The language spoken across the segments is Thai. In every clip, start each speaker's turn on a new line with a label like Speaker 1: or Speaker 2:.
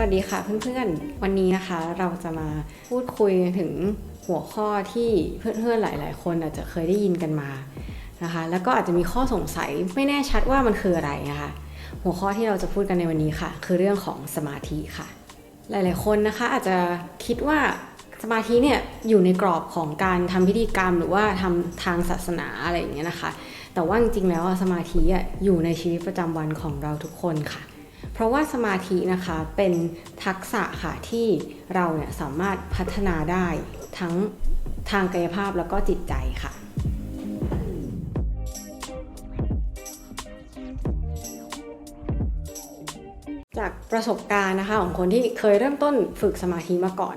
Speaker 1: วัสดีค่ะเพื่อนๆ วันนี้นะคะเราจะมาพูดคุยถึงหัวข้อที่เพื่อนๆหลาย ๆ คนอาจจะเคยได้ยินกันมานะคะ แล้วก็อาจจะมีข้อสงสัยไม่แน่ชัดว่ามันคืออะไรนะคะ หัวข้อที่เราจะพูดกันในวันนี้ค่ะ คือเรื่องของสมาธิค่ะ หลายๆคนนะคะอาจจะคิดว่าสมาธิเนี่ยอยู่ในกรอบของการทำพิธีกรรม หรือว่าทำทางศาสนาอะไรอย่างเงี้ยนะคะ แต่ว่าจริงๆแล้วสมาธิอยู่ในชีวิตประจำวันของเราทุกคนค่ะ ราะว่าสมาธินะคะเป็นทักษะค่ะที่เราเนี่ยสามารถพัฒนาได้ทั้งทางกายภาพแล้วก็จิตใจค่ะจากประสบการณ์นะคะของคนที่เคยเริ่มต้นฝึกสมาธิมาก่อน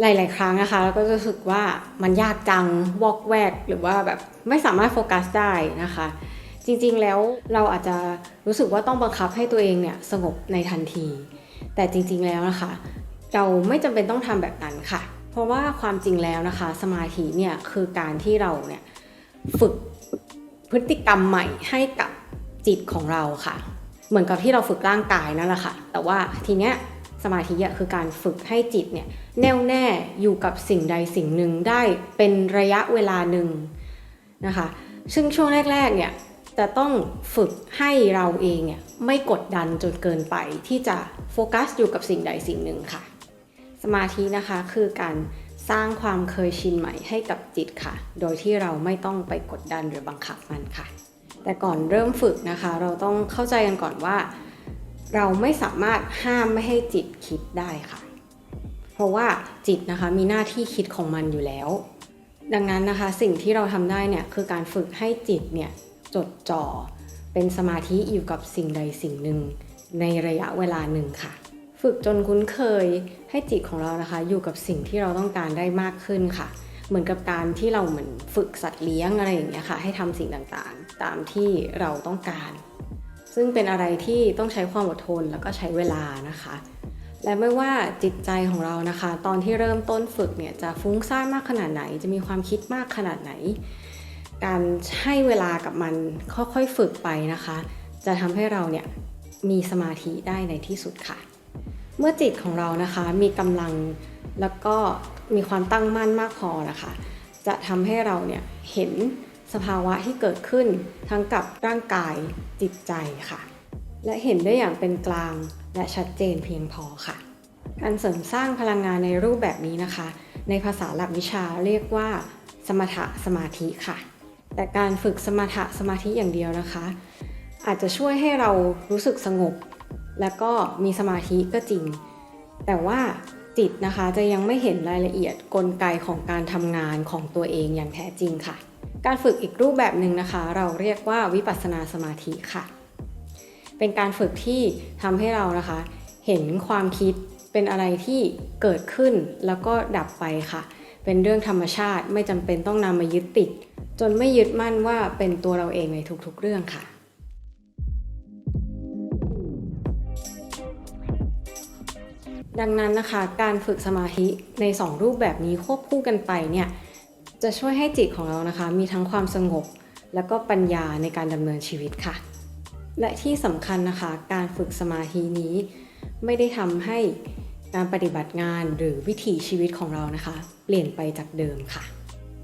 Speaker 1: หลาย ๆ ครั้งนะคะแล้วก็จะรู้สึกว่ามันยากจังวอกแวก หรือว่าแบบไม่สามารถโฟกัสได้นะคะ จริงๆแล้วเราอาจจะรู้สึกว่าต้องบังคับให้ตัวเองเนี่ยสงบในทันที แต่จริงๆแล้วนะคะ เราไม่จำเป็นต้องทำแบบนั้นค่ะ เพราะว่าความจริงแล้วนะคะ สมาธิเนี่ยคือการที่เราเนี่ยฝึกพฤติกรรมใหม่ให้กับจิตของเราค่ะ เหมือนกับที่เราฝึกร่างกายนั่นแหละค่ะ แต่ว่าทีเนี้ยสมาธิอะคือการฝึกให้จิตเนี่ยแน่วแน่อยู่กับสิ่งใดสิ่งหนึ่งได้เป็นระยะเวลาหนึ่งนะคะ ซึ่งช่วงแรกๆเนี่ย จะต้องฝึกให้เราเองเนี่ยไม่กดดันจนเกินไปที่จะโฟกัสอยู่กับสิ่งใดสิ่งหนึ่งค่ะ สมาธินะคะคือการสร้างความเคยชินใหม่ให้กับจิตค่ะ โดยที่เราไม่ต้องไปกดดันหรือบังคับมันค่ะ แต่ก่อนเริ่มฝึกนะคะ เราต้องเข้าใจกันก่อนว่า เราไม่สามารถห้ามไม่ให้จิตคิดได้ค่ะ เพราะว่าจิตนะคะมีหน้าที่คิดของมันอยู่แล้ว ดังนั้นนะคะสิ่งที่เราทำได้เนี่ยคือการฝึกให้จิตเนี่ย จดจ่อ เป็นสมาธิอยู่กับสิ่งใดสิ่งหนึ่ง ในระยะเวลาหนึ่งค่ะ ฝึกจนคุ้นเคยให้จิตของเรานะคะ อยู่กับสิ่งที่เราต้องการได้มากขึ้นค่ะ เหมือนกับการที่เราเหมือนฝึกสัตว์เลี้ยงอะไรอย่างเงี้ยค่ะ ให้ทำสิ่งต่างๆ ตามที่เราต้องการ ซึ่งเป็นอะไรที่ต้องใช้ความอดทนแล้วก็ใช้เวลานะคะและไม่ว่าจิตใจของเรานะคะ ตอนที่เริ่มต้นฝึกเนี่ยจะฟุ้งซ่านมากขนาดไหน จะมีความคิดมากขนาดไหน การให้เวลากับมันค่อยๆฝึกไปนะคะ จะทำให้เราเนี่ยมีสมาธิได้ในที่สุดค่ะ เมื่อจิตของเรานะคะมีกำลังแล้วก็มีความตั้งมั่นมากพอนะคะ จะทำให้เราเนี่ยเห็นสภาวะที่เกิดขึ้นทั้งกับร่างกายจิตใจค่ะ และเห็นได้อย่างเป็นกลางและชัดเจนเพียงพอค่ะ การเสริมสร้างพลังงานในรูปแบบนี้นะคะ ในภาษาหลักวิชาเรียกว่า สมถะสมาธิค่ะ แต่การฝึกสมถะสมาธิอย่างเดียวนะคะ อาจจะช่วยให้เรารู้สึกสงบ และก็มีสมาธิก็จริง แต่ว่าจิตนะคะจะยังไม่เห็นรายละเอียดกลไกของการทำงานของตัวเองอย่างแท้จริงค่ะ การฝึกอีกรูปแบบหนึ่งนะคะ เราเรียกว่าวิปัสสนาสมาธิค่ะ เป็นการฝึกที่ทำให้เรานะคะ เห็นความคิดเป็นอะไรที่เกิดขึ้นแล้วก็ดับไปค่ะ เป็นเรื่องธรรมชาติไม่จำเป็นต้องนำมายึดติด จนไม่ยึดมั่นว่าเป็นตัวเราเองในทุกๆเรื่องค่ะ ดังนั้นนะคะ การฝึกสมาธิใน 2 รูปแบบนี้ควบคู่กันไปเนี่ยจะช่วยให้จิตของเรานะคะ มีทั้งความสงบ และก็ปัญญาในการดำเนินชีวิตค่ะ และที่สำคัญนะคะ การฝึกสมาธินี้ ไม่ได้ทำให้การปฏิบัติงานหรือวิถีชีวิตของเรานะคะ เปลี่ยนไปจากเดิมค่ะ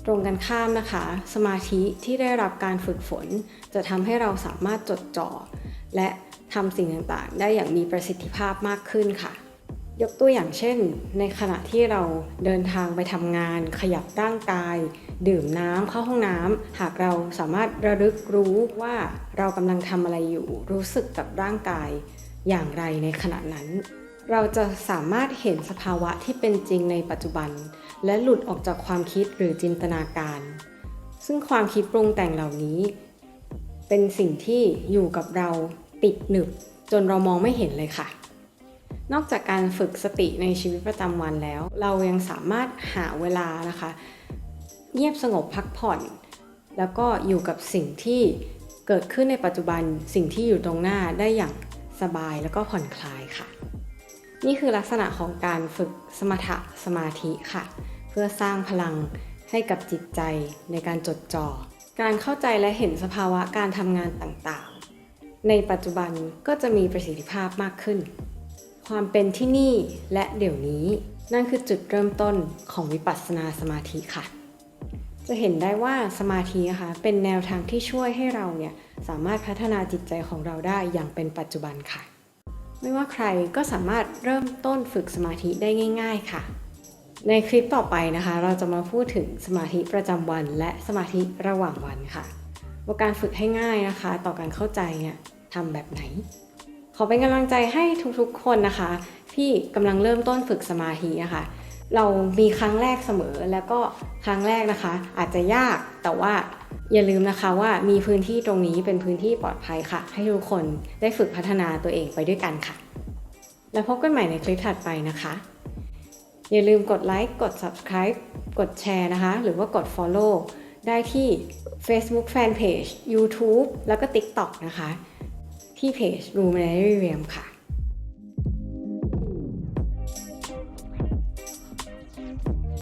Speaker 1: ตรงกันข้ามนะคะ สมาธิที่ได้รับการฝึกฝน จะทำให้เราสามารถจดจ่อ และทำสิ่งต่างๆ ได้อย่างมีประสิทธิภาพมากขึ้นค่ะ ยกตัวอย่างเช่น ในขณะที่เราเดินทางไปทำงาน ขยับร่างกาย ดื่มน้ำเข้าห้องน้ำหากเราสามารถระลึกรู้ว่าเรากำลังทำอะไรอยู่ รู้สึกกับร่างกายอย่างไรในขณะนั้น เราจะสามารถเห็นสภาวะที่เป็นจริงในปัจจุบัน และหลุดออกจากความคิดหรือจินตนาการ ซึ่งความคิดปรุงแต่งเหล่านี้ เป็นสิ่งที่อยู่กับเราติดหนึบจนเรามองไม่เห็นเลยค่ะ นอกจากการฝึกสติในชีวิตประจำวันแล้ว เรายังสามารถหาเวลานะคะ เงียบสงบพักผ่อน แล้วก็อยู่กับสิ่งที่เกิดขึ้นในปัจจุบันสิ่งที่อยู่ตรงหน้าได้อย่างสบายแล้วก็ผ่อนคลายค่ะ นี่คือลักษณะของการฝึกสมถะสมาธิค่ะ เพื่อสร้างพลังให้กับจิตใจในการจดจ่อ การเข้าใจและเห็นสภาวะการทำงานต่างๆ ในปัจจุบันก็จะมีประสิทธิภาพมากขึ้น ความเป็นที่นี่และเดี๋ยวนี้ นั่นคือจุดเริ่มต้นของวิปัสสนาสมาธิค่ะ จะเห็นได้ว่าสมาธินะคะเป็นแนวทางที่ช่วยให้เราเนี่ยสามารถพัฒนาจิตใจของเราได้อย่างเป็นปัจจุบันค่ะ ไม่ว่าใครก็สามารถเริ่มต้นฝึกสมาธิได้ง่าย ๆ ค่ะ ในคลิปต่อไปนะคะ เราจะมาพูดถึงสมาธิประจำวัน และสมาธิระหว่างวันค่ะ ว่าการฝึกให้ง่ายนะคะ ต่อการเข้าใจเนี่ยทำแบบไหน ขอเป็นกำลังใจให้ทุกๆคนนะคะ ที่กำลังเริ่มต้นฝึกสมาธินะคะเรามีครั้งแรกเสมอแล้วก็ครั้งแรกนะคะ อาจจะยากแต่ว่า อย่าลืมนะคะว่ามีพื้นที่ตรงนี้เป็นพื้นที่ปลอดภัยค่ะ ให้ทุกคนได้ฝึกพัฒนาตัวเองไปด้วยกันค่ะ แล้วพบกันใหม่ในคลิปถัดไปนะคะ อย่าลืมกดไลค์กด subscribe กดแชร์นะคะ หรือว่ากด follow ได้ที่ Facebook Fanpage YouTube แล้วก็ TikTok นะคะ ที่เพจ Room Realm ค่ะ